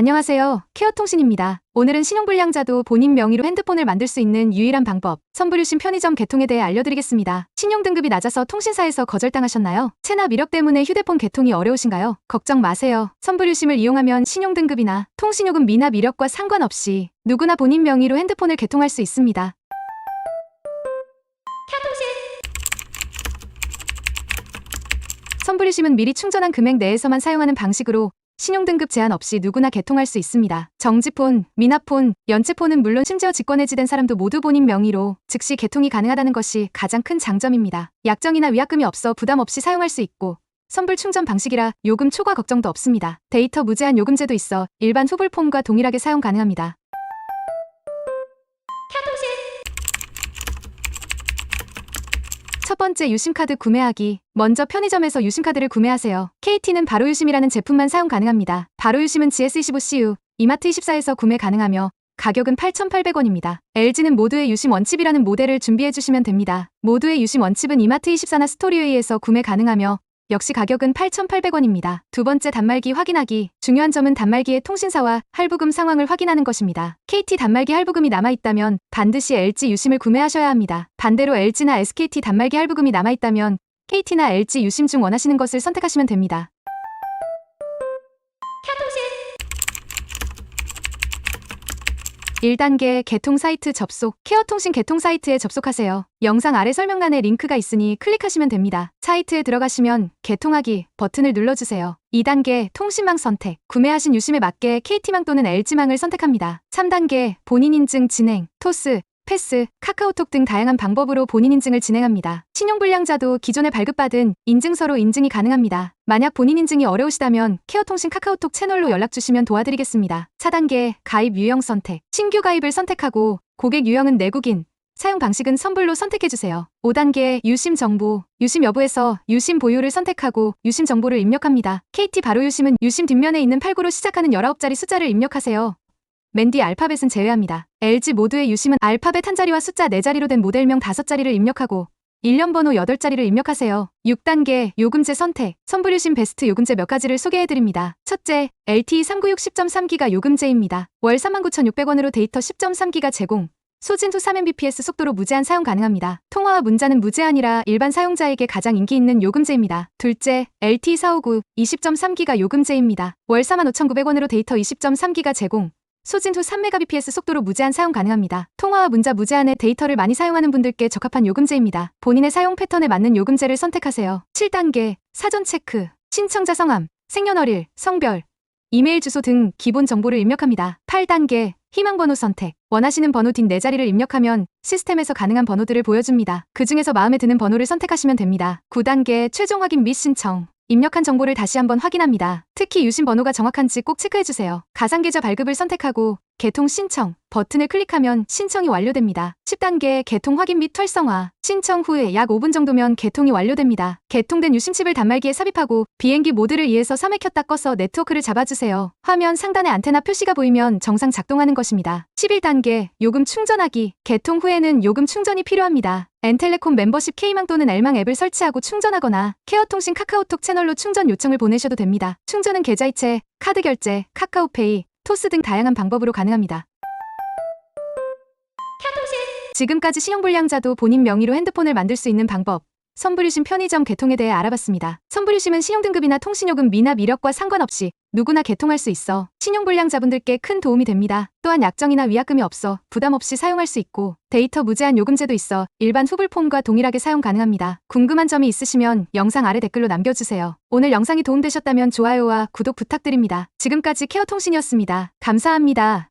안녕하세요. 케어통신입니다. 오늘은 신용불량자도 본인 명의로 핸드폰을 만들 수 있는 유일한 방법, 선불유신 편의점 개통에 대해 알려드리겠습니다. 신용등급이 낮아서 통신사에서 거절당하셨나요? 체납 이력 때문에 휴대폰 개통이 어려우신가요? 걱정 마세요. 선불유심을 이용하면 신용등급이나 통신요금 미납 이력과 상관없이 누구나 본인 명의로 핸드폰을 개통할 수 있습니다. 선불유심은 미리 충전한 금액 내에서만 사용하는 방식으로 신용등급 제한 없이 누구나 개통할 수 있습니다. 정지폰, 미납폰, 연체폰은 물론 심지어 직권 해지된 사람도 모두 본인 명의로 즉시 개통이 가능하다는 것이 가장 큰 장점입니다. 약정이나 위약금이 없어 부담 없이 사용할 수 있고 선불 충전 방식이라 요금 초과 걱정도 없습니다. 데이터 무제한 요금제도 있어 일반 후불폼과 동일하게 사용 가능합니다. 첫 번째 유심카드 구매하기. 먼저 편의점에서 유심카드를 구매하세요. KT는 바로 유심이라는 제품만 사용 가능합니다. 바로 유심은 GS25CU, 이마트 24에서 구매 가능하며 가격은 8,800원입니다. LG는 모두의 유심 원칩이라는 모델을 준비해 주시면 됩니다. 모두의 유심 원칩은 이마트 24나 스토리웨이에서 구매 가능하며 역시 가격은 8,800원입니다. 두 번째 단말기 확인하기. 중요한 점은 단말기의 통신사와 할부금 상황을 확인하는 것입니다. KT 단말기 할부금이 남아있다면 반드시 LG 유심을 구매하셔야 합니다. 반대로 LG나 SKT 단말기 할부금이 남아있다면 KT나 LG 유심 중 원하시는 것을 선택하시면 됩니다. 1단계 개통 사이트 접속, 케어통신 개통 사이트에 접속하세요. 영상 아래 설명란에 링크가 있으니 클릭하시면 됩니다. 사이트에 들어가시면 개통하기 버튼을 눌러주세요. 2단계 통신망 선택, 구매하신 유심에 맞게 KT망 또는 LG망을 선택합니다. 3단계 본인 인증 진행, 토스, 패스, 카카오톡 등 다양한 방법으로 본인 인증을 진행합니다. 신용불량자도 기존에 발급받은 인증서로 인증이 가능합니다. 만약 본인 인증이 어려우시다면 케어통신 카카오톡 채널로 연락 주시면 도와드리겠습니다. 4단계 가입 유형 선택, 신규 가입을 선택하고 고객 유형은 내국인, 사용 방식은 선불로 선택해주세요. 5단계 유심 정보, 유심 여부에서 유심 보유를 선택하고 유심 정보를 입력합니다. KT 바로 유심은 유심 뒷면에 있는 89로 시작하는 19자리 숫자를 입력하세요. 맨뒤 알파벳은 제외합니다. LG 모두의 유심은 알파벳 한 자리와 숫자 4자리로 된 모델명 5자리를 입력하고 1년 번호 8자리를 입력하세요. 6단계 요금제 선택. 선불유심 베스트 요금제 몇 가지를 소개해드립니다. 첫째, LTE 396 10.3기가 요금제입니다. 월 39,600원으로 데이터 10.3기가 제공. 소진 후 3mbps 속도로 무제한 사용 가능합니다. 통화와 문자는 무제한이라 일반 사용자에게 가장 인기 있는 요금제입니다. 둘째, LTE 459 20.3기가 요금제입니다. 월 45,900원으로 데이터 20.3기가 제공. 소진 후 3mbps 속도로 무제한 사용 가능합니다. 통화와 문자 무제한의 데이터를 많이 사용하는 분들께 적합한 요금제입니다. 본인의 사용 패턴에 맞는 요금제를 선택하세요. 7단계 사전 체크, 신청자 성함, 생년월일, 성별, 이메일 주소 등 기본 정보를 입력합니다. 8단계 희망 번호 선택. 원하시는 번호 뒷 4자리를 입력하면 시스템에서 가능한 번호들을 보여줍니다. 그 중에서 마음에 드는 번호를 선택하시면 됩니다. 9단계 최종 확인 및 신청. 입력한 정보를 다시 한번 확인합니다. 특히 유심 번호가 정확한지 꼭 체크해주세요. 가상계좌 발급을 선택하고 개통 신청 버튼을 클릭하면 신청이 완료됩니다. 10단계 개통 확인 및 활성화 신청 후에 약 5분 정도면 개통이 완료됩니다. 개통된 유심칩을 단말기에 삽입하고 비행기 모드를 이해서 3회 켰다 꺼서 네트워크를 잡아주세요. 화면 상단에 안테나 표시가 보이면 정상 작동하는 것입니다. 11단계 요금 충전하기 개통 후에는 요금 충전이 필요합니다. 엔텔레콤 멤버십 K망 또는 L망 앱을 설치하고 충전하거나 케어통신 카카오톡 채널로 충전 요청을 보내셔도 됩니다. 충전은 계좌이체, 카드 결제, 카카오페이, 토스 등 다양한 방법으로 가능합니다. 지금까지 신용불량자도 본인 명의로 핸드폰을 만들 수 있는 방법, 선불유심 편의점 개통에 대해 알아봤습니다. 선불유심은 신용등급이나 통신요금 미납 이력과 상관없이 누구나 개통할 수 있어 신용불량자분들께 큰 도움이 됩니다. 또한 약정이나 위약금이 없어 부담 없이 사용할 수 있고 데이터 무제한 요금제도 있어 일반 후불폼과 동일하게 사용 가능합니다. 궁금한 점이 있으시면 영상 아래 댓글로 남겨주세요. 오늘 영상이 도움되셨다면 좋아요와 구독 부탁드립니다. 지금까지 케어통신이었습니다. 감사합니다.